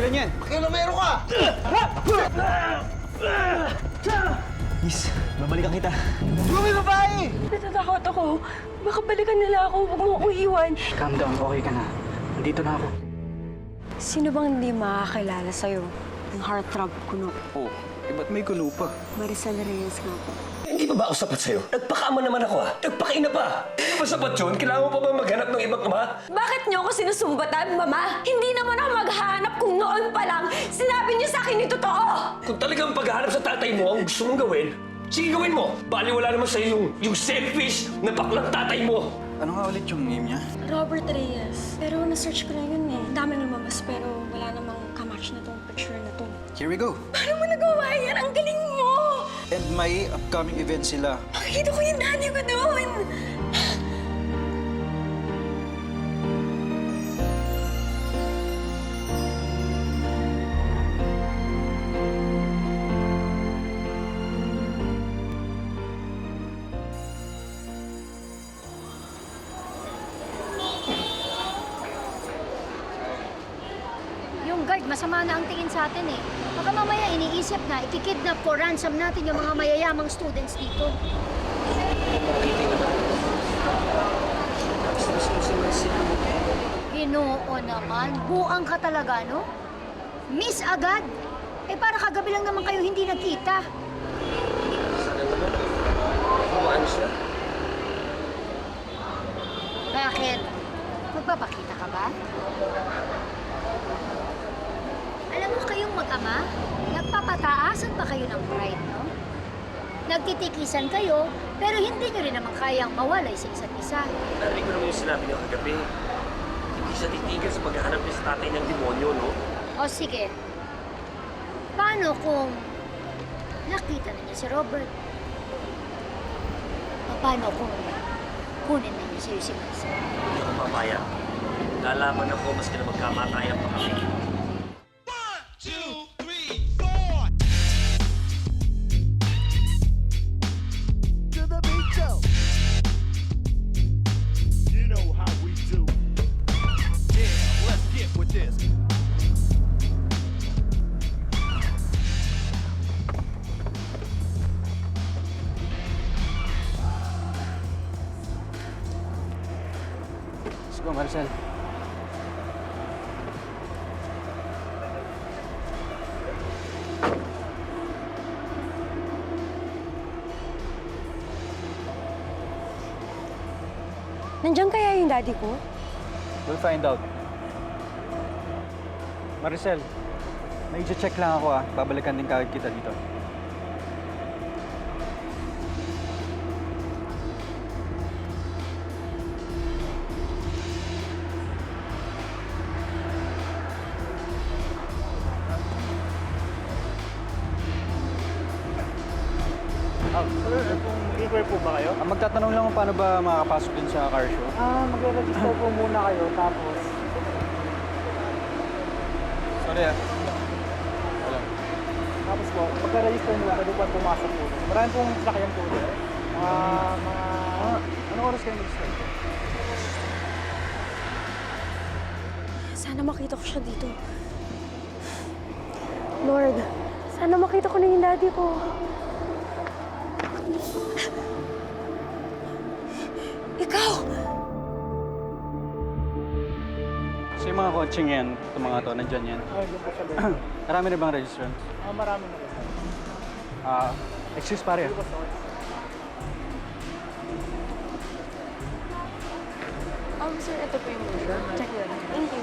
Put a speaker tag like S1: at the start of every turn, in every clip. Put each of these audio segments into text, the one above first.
S1: Tigilan yan!
S2: Kilomero ka!
S1: Miss, babalikan kita.
S2: Lumi babae!
S3: Natatakot ako. Baka balikan nila ako. Huwag mo akong iwan.
S4: Calm down, okay ka na. Nandito na ako.
S3: Sino bang hindi makakilala sa'yo? Ang heartthrob kuno.
S1: Oh, eh ba't may kuno pa?
S3: Maricel Reyes nga po.
S5: Hindi pa ba ako sapat sa'yo? Nagpakaama naman ako ah. Nagpakaina pa. Hindi ba sapat yun? Kailangan mo pa ba maghanap ng ibang ama?
S3: Bakit niyo ako sinusumbatan, Mama? Hindi naman ako maghahanap kung noon pa lang sinabi niyo sa akin yung totoo!
S5: Kung talagang paghahanap sa tatay mo ang gusto mong gawin, sige gawin mo. Bali wala naman sa'yo yung, yung selfish na baklang tatay mo.
S1: Ano nga ulit yung name niya?
S3: Robert Reyes. Pero na-search ko na yun eh. Ang daming lumabas pero wala namang kamatch na tong picture na to.
S1: Here we go.
S3: Paano mo nagawa yan? Ang galing mo!
S1: May upcoming event sila.
S3: Makikita ko yung daddy ko doon!
S6: Iniisip na ikikidnap for ransom natin yung mga mayayamang students dito. Ginoo naman, buang ka talaga, no? Miss agad! Eh para kagabi lang naman kayo hindi nagkita. Bakit? Magpapakita ka ba? Mo kayong mag-ama, nagpapataasan pa kayo ng pride, no? Nagtitikisan kayo, pero hindi nyo rin naman kayang mawalay sa isa't isa.
S5: Narinig ko naman yung sinabi niyo kagabi. Hindi siya titigil sa paghahanap niya sa tatay ng demonyo, no?
S6: O sige, paano kung nakita na niya si Robert? O paano kung kunin na niya sa'yo si Marcel?
S5: Hindi ako papayag. Lalaman ako maski na magkamatayan pa kami.
S3: Daddy ko?
S1: We'll find out. Maricel, may check lang ako ah. Babalikan din kagad kita dito.
S7: Ah, libre po ba kayo?
S1: Ah, magtatanong lang kung paano ba makakapasok din sa car show.
S4: Ah, magre-register po muna kayo, tapos...
S1: Sorry ah. Wala.
S4: Tapos po, magre-register muna, pwede po pumasok po. Marami pong sakyan po doon. Mga, mga... Anong oras kayo mag-start?
S3: Sana makita ko siya dito. Lord, sana makita ko na yung daddy ko.
S1: Coaching yan, itong mga to, nandyan yan.
S4: Ay, doon po.
S1: Marami na bang registrants?
S4: Ah, marami na rin.
S1: Ah, excuse pare. ah.
S3: Um, sir, ito po yung brochure. Check yun. Thank you.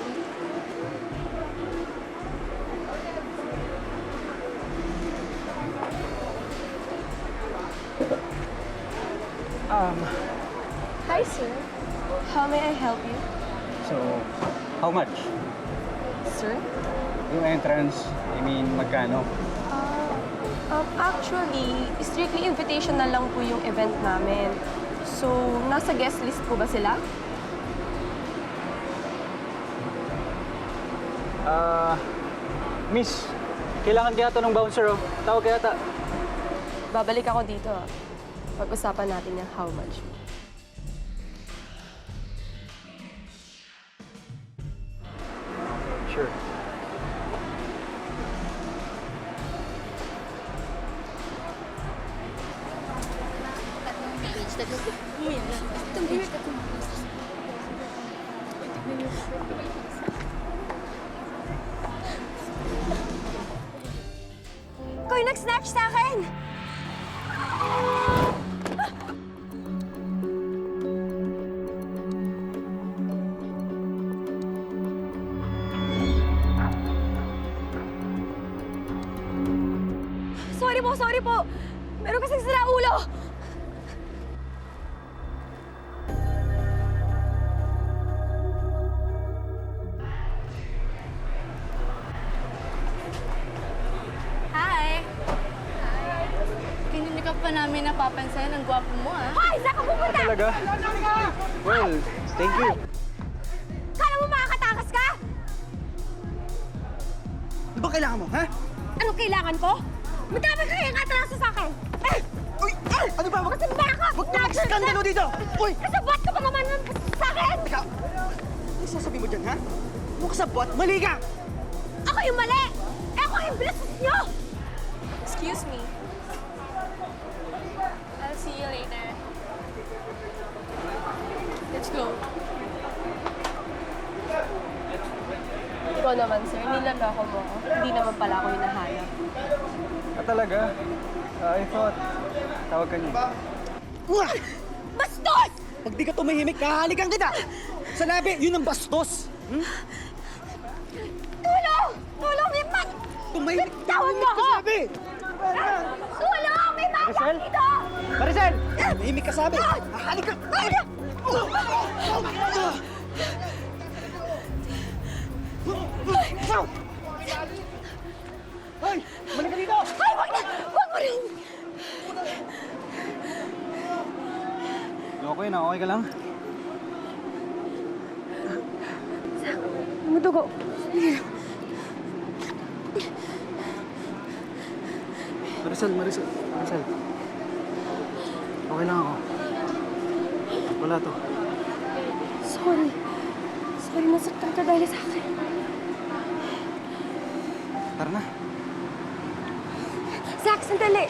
S1: Um,
S3: Hi, sir. How may I help you?
S1: so, how much?
S3: Sir?
S1: Yung entrance, I mean, magkano?
S8: Ah, um, actually, strictly invitation na lang po yung event namin. So, nasa guest list po ba sila?
S1: Ah, miss, kailangan kaya to ng bouncer oh. Tawag kaya ta.
S8: Babalik ako dito. ah. Pag-usapan natin yung how much.
S1: sure.
S3: Koy, nag-snatch sa akin!
S9: Namin napapansin. Ang gwapo mo, ah.
S3: Hoy! Saan ka pupunta?
S1: Talaga? Well, thank you.
S3: Kala mo makakatakas ka?
S2: Ano ba kailangan mo, ha?
S3: Anong kailangan ko? Madami ka kayong atraso sa akin! Eh!
S2: Uy! Ano ba? Wag,
S3: Kasamba ka!
S2: wag na mag-skandalo dito! Uy!
S3: Kasabot ka pa naman ng sa akin!
S2: Teka! Ano sasabihin mo dyan, ha? Huwag sa bot, mali ka!
S3: Ako yung mali! Eh ako yung bilis nyo!
S8: Excuse me. Nilalako mo. Hindi naman pala ako hinahanap.
S1: Ah, talaga? Ah, I thought, tawag ka niya.
S2: Mwah!
S3: Bastos!
S2: Pag di ka tumahimik, kahalikan kita! Sa labi, yun ang bastos! Hmm?
S3: Tulong! Tulong! May mag...
S2: Tumahimik!
S3: Tawag
S2: ka sabi!
S3: Tulong! May mag
S1: Maricel?
S3: dito!
S1: Maricel!
S2: Tumahimik ka sabi! Kahalikan! Hoy! Mali ka dito!
S3: Ay, wag na! Wag mo rin!
S1: Okay na, okay ka lang?
S3: Tumutugo.
S1: Maricel, Maricel, Maricel. Okay lang ako. Wala to.
S3: Sorry. Sorry, nasaktan ka dahil sa akin.
S1: Tara na.
S3: Zach, sandali!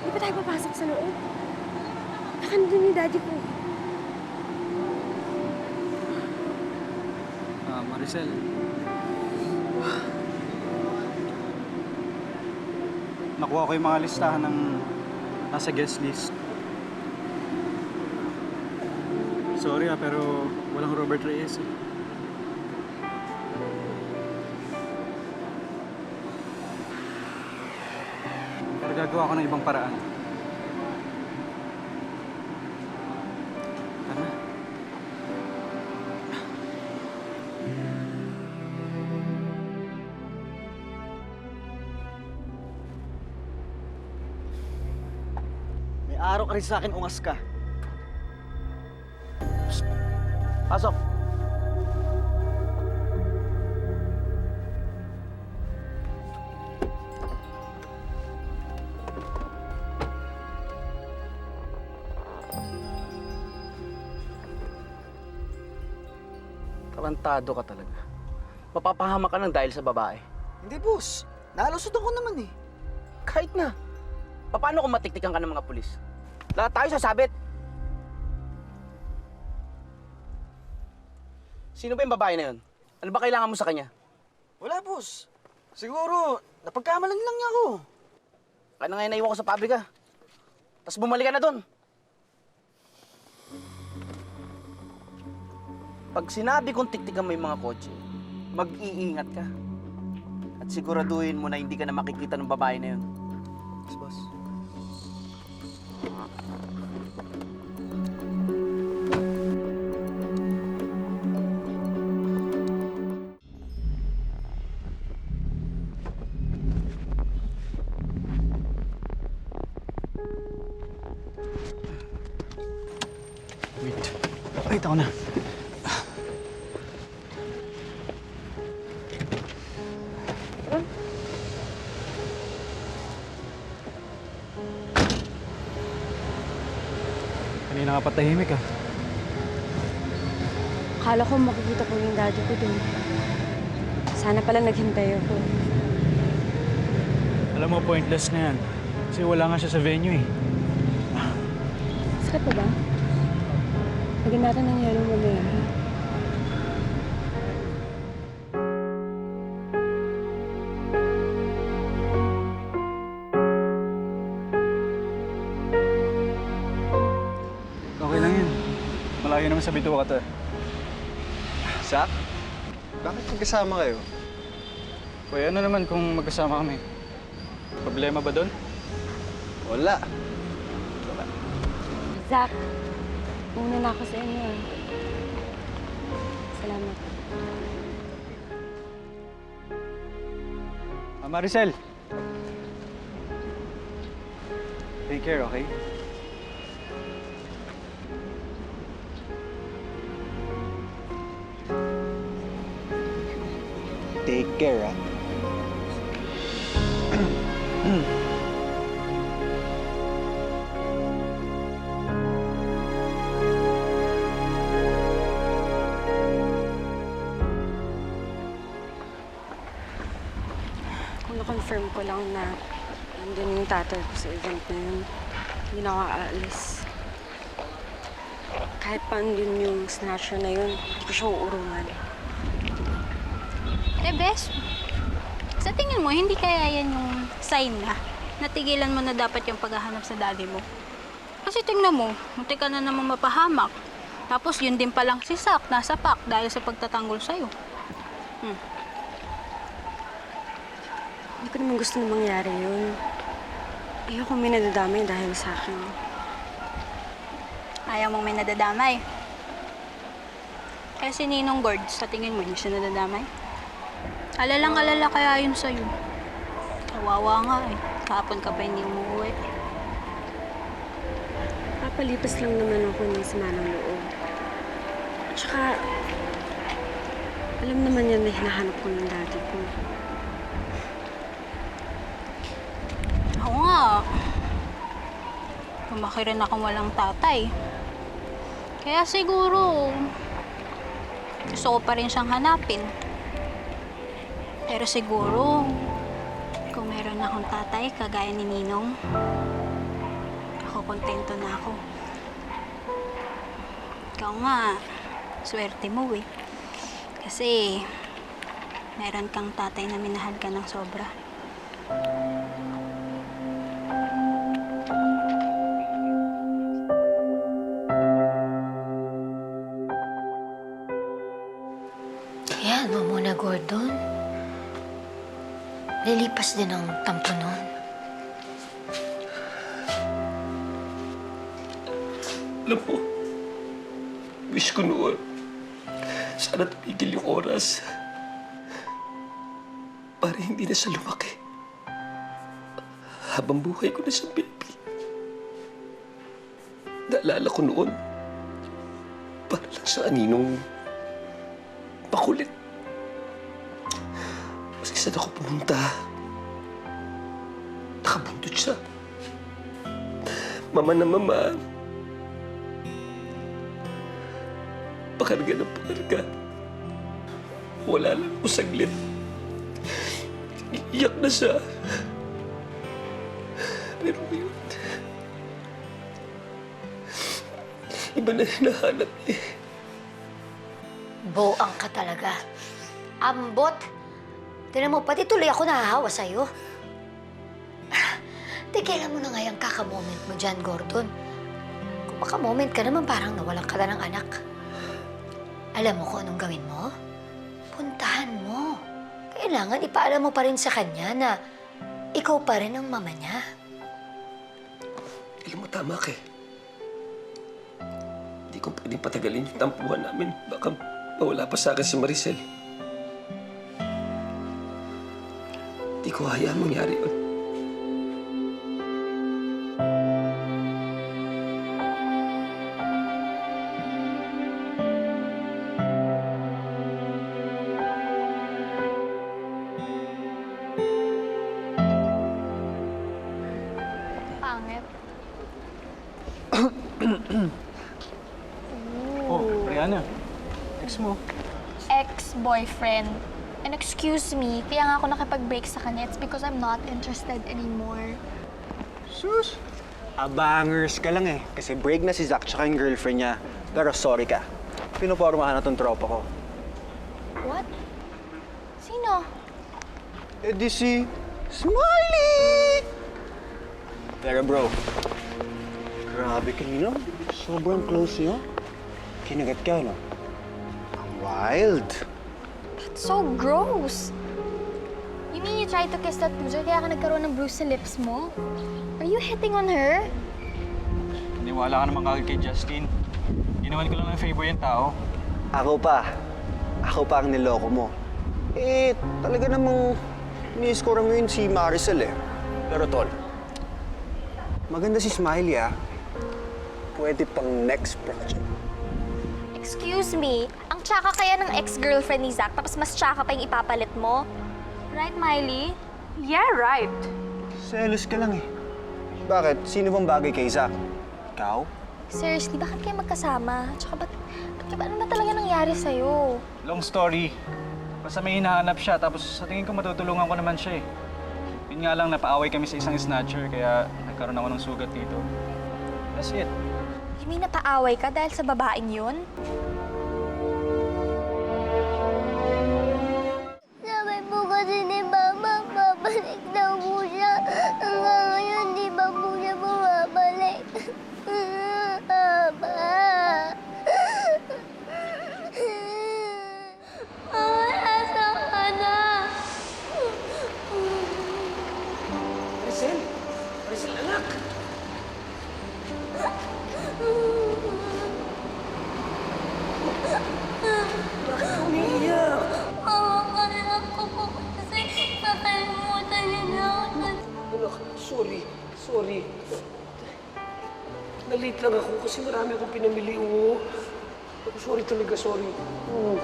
S3: Di ba tayo papasok sa loob? Nakandun ni daddy ko.
S1: Ah, Maricel. Nakuha ko yung mga listahan ng nasa guest list. Sorry ah, pero walang Robert Reyes eh. Gagawa ko ng ibang paraan. Tara.
S2: May araw ka rin sa akin, ungas ka. Pasok!
S4: Tarantado ka talaga. Mapapahama ka ng dahil sa babae.
S2: Hindi, boss. Nalusot ako naman eh.
S4: Kahit na. Paano kung matiktikan ka ng mga pulis? Lahat tayo sasabit. Sino ba yung babae na yun? Ano ba kailangan mo sa kanya?
S2: Wala, boss. Siguro, napagkamalan lang niya ako.
S4: Kaya na ngayon naiwan ko sa pabrika. Tapos bumalik ka na doon. Pag sinabi kong tiktikan mo yung mga kotse, mag-iingat ka. At siguraduhin mo na hindi ka na makikita ng babae na yun.
S2: Yes, boss.
S1: Kanina ka patahimik ah.
S3: Akala ko makikita ko yung daddy ko dun. Sana pala naghintay ako.
S1: Alam mo, pointless na yan. Kasi wala nga siya sa venue eh.
S3: Sakit ka ba? Lagyan natin ng yelo mamaya. ha?
S1: Okay naman sa bituka to.
S2: Zach? Bakit magkasama kayo?
S1: Kuya, ano naman kung magkasama kami? Problema ba doon?
S2: Wala.
S3: Zach, una na ako sa inyo. ah. Salamat.
S1: Ah, Maricel! Take care, okay?
S2: Take care, ah.
S3: Kung na-confirm ko lang na nandun yung tatay ko sa event na yun, hindi na ako aalis. Kahit pa andun yung snatcher na yun, hindi ko siya uurungan.
S10: Eh, Bes, sa tingin mo, hindi kaya yan yung sign na natigilan mo na dapat yung paghahanap sa daddy mo? Kasi tingnan mo, munti ka na namang mapahamak. Tapos yun din palang si Sak, nasa pak dahil sa pagtatanggol sa'yo.
S3: Hindi ko naman gusto na mangyari yun. Ayoko may nadadamay dahil sa akin.
S10: Ayaw mong may nadadamay. Eh si Ninong Gord, sa tingin mo, hindi siya nadadamay? Alalang alala kaya yun sa'yo. Kawawa nga eh. Kahapon ka pa hindi umuwi.
S3: Papalipas lang naman ako ng sama ng loob. Tsaka, alam naman yan na hinahanap ko ng daddy ko.
S10: Oo nga. Lumaki rin akong walang tatay. Kaya siguro, gusto ko pa rin siyang hanapin. Pero siguro, kung meron akong tatay, kagaya ni Ninong, ako kontento na ako. Ikaw nga, swerte mo eh. Kasi, meron kang tatay na minahal ka ng sobra.
S6: Lilipas din ang tampo nun.
S5: Alam mo, wish ko noon, sana tumigil yung oras. Para hindi na siya lumaki. Habang buhay ko na siyang baby. Naalala ko noon, para lang sa aninong makulit. Maski saan ako pumunta, nakabuntot siya. Mama na mama, pakarga ng pakarga. Wala lang ako saglit. Iiyak na siya. Pero ngayon, iba na hinahanap eh.
S6: Boang ka talaga. Ambot! Tinan mo, pati tuloy ako nahahawa sa'yo. Mo na nga yung kaka-moment mo dyan, Gordon. Kung maka-moment ka naman, parang nawalan ka na ng anak. Alam mo kung anong gawin mo? Puntahan mo. Kailangan ipaalam mo pa rin sa kanya na ikaw pa rin ang mama niya.
S5: Alam mo, tama ka eh. Hindi ko pwedeng patagalin yung tampuhan namin. Baka mawala pa sa akin si Maricel. Hindi ko hayaan mangyari yun.
S11: Excuse me, kaya nga ako nakipag-break sa kanya. It's because I'm not interested anymore.
S1: Sus!
S12: Abangers ka lang eh. Kasi break na si Zach tsaka yung girlfriend niya. Pero sorry ka. Pinupormahan na tong tropa ko.
S11: What? Sino?
S12: Eh di si... Smiley! Pero bro, grabe kanina. Sobrang close niyo. Kinagat ka, no? Wild.
S11: So gross. You mean you tried to kiss that loser kaya ka nagkaroon ng bruise sa lips mo? Are you hitting on her?
S1: Niwala ka naman kagad kay Justin. Ginawan ko lang ng favor yung tao.
S12: Ako pa. Ako pa ang niloko mo. Eh, talaga namang ni-score mo yun si Maricel eh. Pero tol, maganda si Smiley ah. Pwede pang next project.
S11: Excuse me, ang tsaka kaya ng ex-girlfriend ni Zach tapos mas tsaka pa yung ipapalit mo? Right, Miley?
S3: Yeah, right.
S12: Selos ka lang eh. Bakit? Sino bang bagay kay Zach? Ikaw?
S11: Seriously, bakit kayo magkasama? Tsaka ba't, ba't ba, ano ba talaga nangyari sa'yo?
S1: Long story. Basta may hinahanap siya, tapos sa tingin ko matutulungan ko naman siya eh. Yun nga lang, napaaway kami sa isang snatcher, kaya nagkaroon ako ng sugat dito. That's it.
S11: Mean napaaway ka dahil sa babaeng yun?
S5: Talaga, sorry. Oo.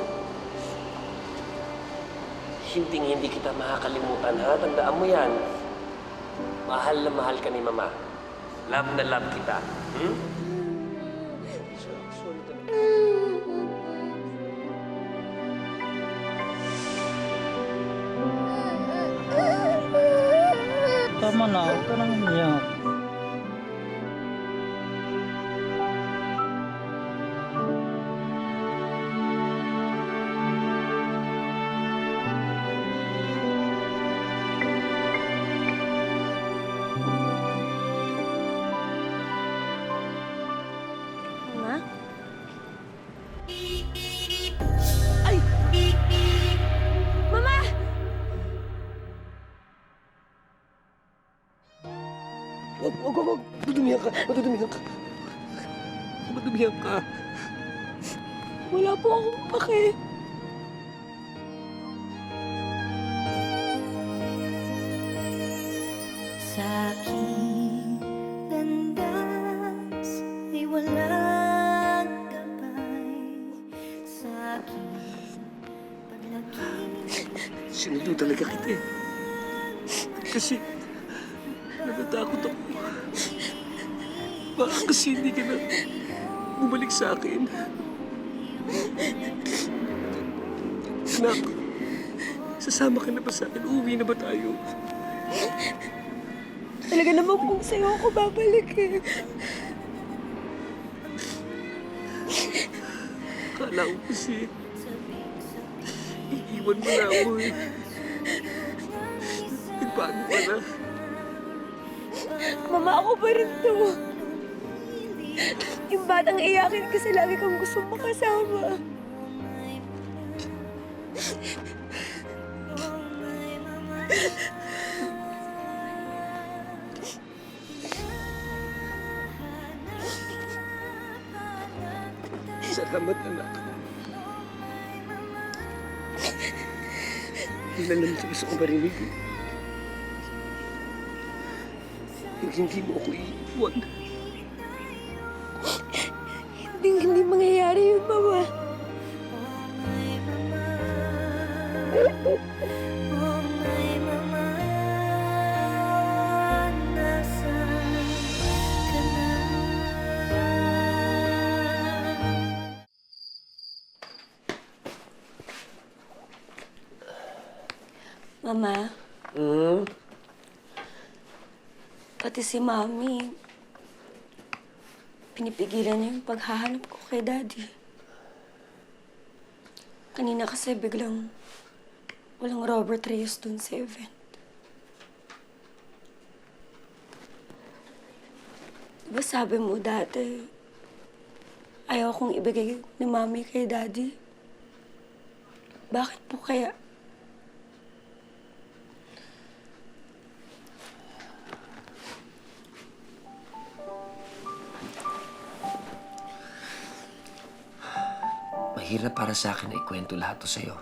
S5: Hindi hindi kita makakalimutan, ha? Tandaan mo yan. Mahal na mahal ka ni Mama. Love na love kita. Hmm?
S1: Tama na, huwag ka nang umiyak.
S5: Sinundo talaga kita eh. Kasi natatakot ako. Baka kasi hindi ka na bumalik sa akin. Anak, sasama ka na ba sa akin? Uuwi na ba tayo?
S3: Talaga naman kung sa'yo ako babalik eh.
S5: Akala ko kasi iiwan mo na ako eh. Nagbago ka na.
S3: Mama, ako pa rin to. Yung batang iyakin kasi lagi kang gusto makasama.
S5: Salamat, anak. Hindi na sa gusto kong marinig. eh. Yung hindi mo ako iiwan.
S3: Si Mami, pinipigilan niya yung paghahanap ko kay Daddy. Kanina kasi biglang walang Robert Reyes dun sa event. Diba sabi mo dati, ayaw kong ibigay ni Mami kay Daddy? Bakit po kaya?
S5: Mahirap para sa akin na ikwento lahat to sa'yo.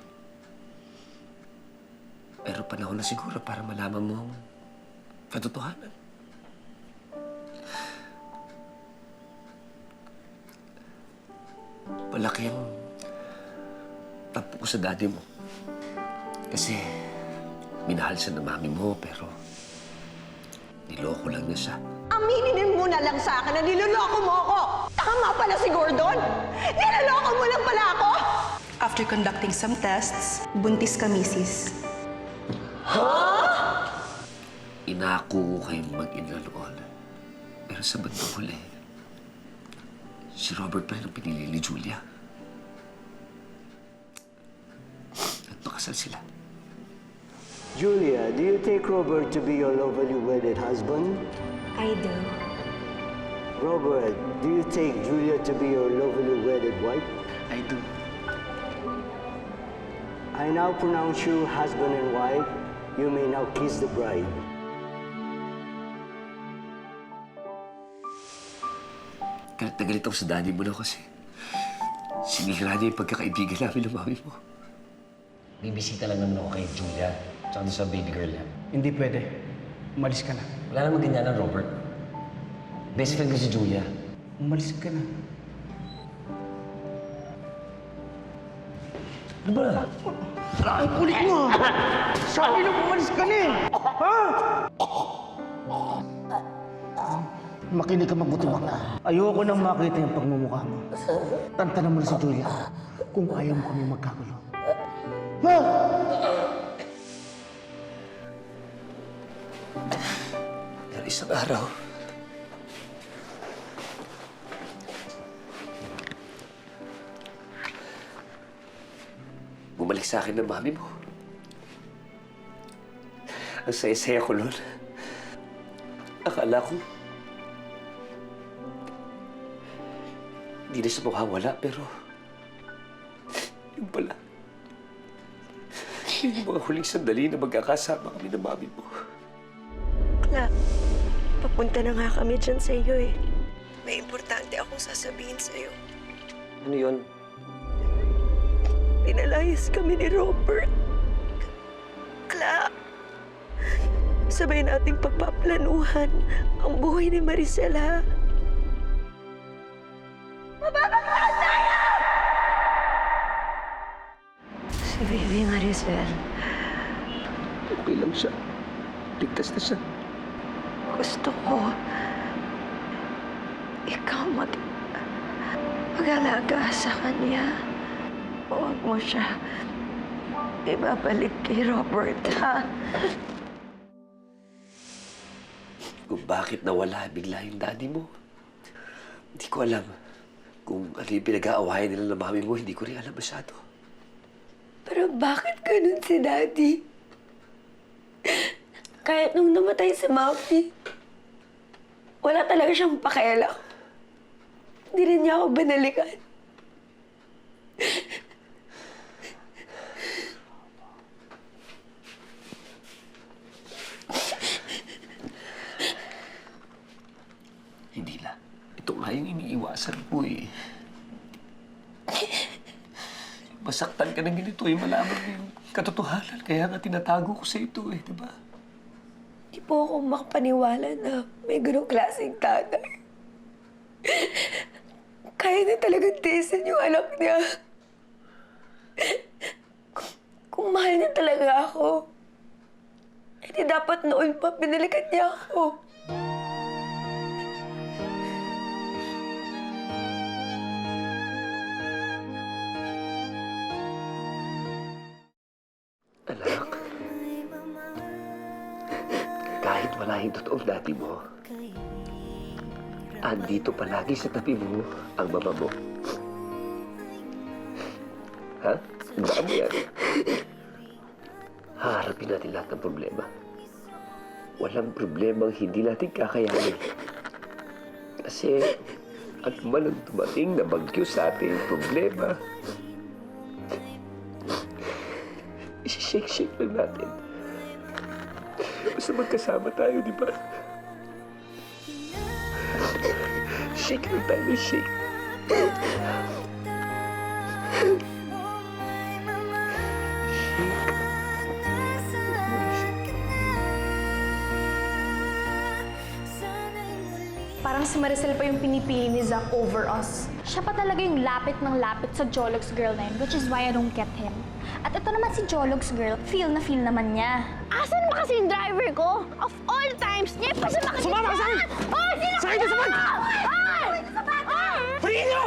S5: Pero panahon na siguro para malaman mo ang katotohanan. Malaki ang tapo ko sa daddy mo. Kasi minahal siya ng mami mo, pero niloko lang niya siya.
S13: Aminin mo na lang sa akin na niloloko mo ako! Tama pala si Gordon! Niloloko mo lang pala ako!
S14: After conducting some tests, buntis ka, misis.
S5: Inako ko kayong mag-ina noon. Pero sa bandang huli, si Robert pa rin ang pinili ni Julia. At pakasal sila.
S15: Julia, do you take Robert to be your lawfully wedded husband?
S3: I do.
S15: Robert, do you take Julia to be your lawfully wedded wife?
S4: I do.
S15: I now pronounce you husband and wife. You may now kiss the bride.
S5: Galit na galit ako sa daddy mo na kasi sinira niya yung pagkakaibigan namin ng mami mo.
S16: Bibisita lang naman ako kay Julia, tsaka sa baby girl niya.
S2: Hindi pwede. Umalis ka na.
S16: Wala namang ganyan Robert. Best friend ko si Julia.
S2: Umalis ka na.
S16: Ano ba?
S2: Ang kulit mo! Sabi na umalis ka na eh! Ha? Makinig ka mabuti mo. Ayoko nang makita yung pagmumukha mo. Tantanan mo na si Julia kung ayaw mo kami magkagulo. Ha?
S5: Pero isang araw, bumalik sa akin ng mami mo. Ang saya-saya ko noon. Akala ko, hindi na siya mawawala, pero yung pala, yung mga huling sandali na magkakasama kami ng mami mo.
S3: Kla, papunta na nga kami dyan sa iyo eh. May importante akong sasabihin sa iyo.
S5: Ano yun?
S3: Pinalayas kami ni Robert. Kla, sabay nating pagpaplanuhan ang buhay ni Maricela. Si Baby Maricel,
S5: Okay lang siya. Ligtas na siya.
S3: gusto ko ikaw mag mag-alaga sa kanya. Huwag mo siya ibabalik kay Robert, ha?
S5: Kung bakit nawala bigla yung daddy mo. Hindi ko alam. Kung ano yung pinag-aawayan nila ng mami mo, hindi ko rin alam masyado.
S3: Pero bakit ganun si Daddy? Kahit nung namatay si Mami, wala talaga siyang pakialam. Hindi rin niya ako banalikan.
S5: Hindi na. Ito nga yung iniiwasan ko eh. Masaktan ka ng ganito eh. Malaman mo yung katotohanan. Kaya nga tinatago ko sa ito eh, di ba?
S3: Di po ako makapaniwala na may ganong klaseng tatay. Kaya na talagang tiisin yung anak niya. Kung, kung mahal niya talaga ako, hindi dapat noon pa binalikan niya ako.
S5: Dati mo, andito palagi sa tabi mo ang mama mo. Ha? Tandaan mo yan. Haharapin natin lahat ng problema. Walang problema ang hindi natin kakayanin. Kasi at man ang dumating na bagyo sa ating problema, isi-shake-shake lang natin. Basta magkasama tayo, di ba? Shake.
S11: Parang si Maricel pa yung pinipili ni Zack over us. Siya pa talaga yung lapit ng lapit sa Jologs girl na yun, which is why I don't get him. At ito naman si Jologs girl, feel na feel naman niya. Asan ba kasi yung driver ko? Of all times, niya pa siya makasama Sumama ka sa akin! Oh, sino Sakay ka sa van!
S1: Halika niyo!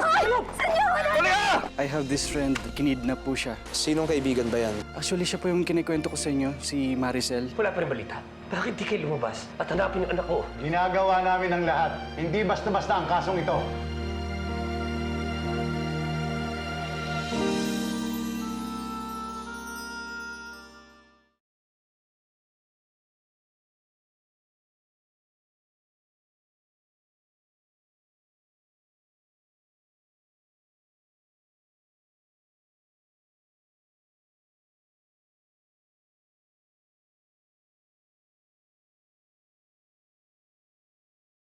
S1: Halika!
S11: Halika!
S1: I have this friend, kinidnap po siya.
S12: Sinong kaibigan ba yan?
S1: Actually, siya po yung kinikwento ko sa inyo, si Maricel.
S5: Wala pa rin balita. Bakit di kayo lumabas at hanapin yung anak ko?
S17: Ginagawa namin ang lahat. Hindi basta-basta ang kasong ito.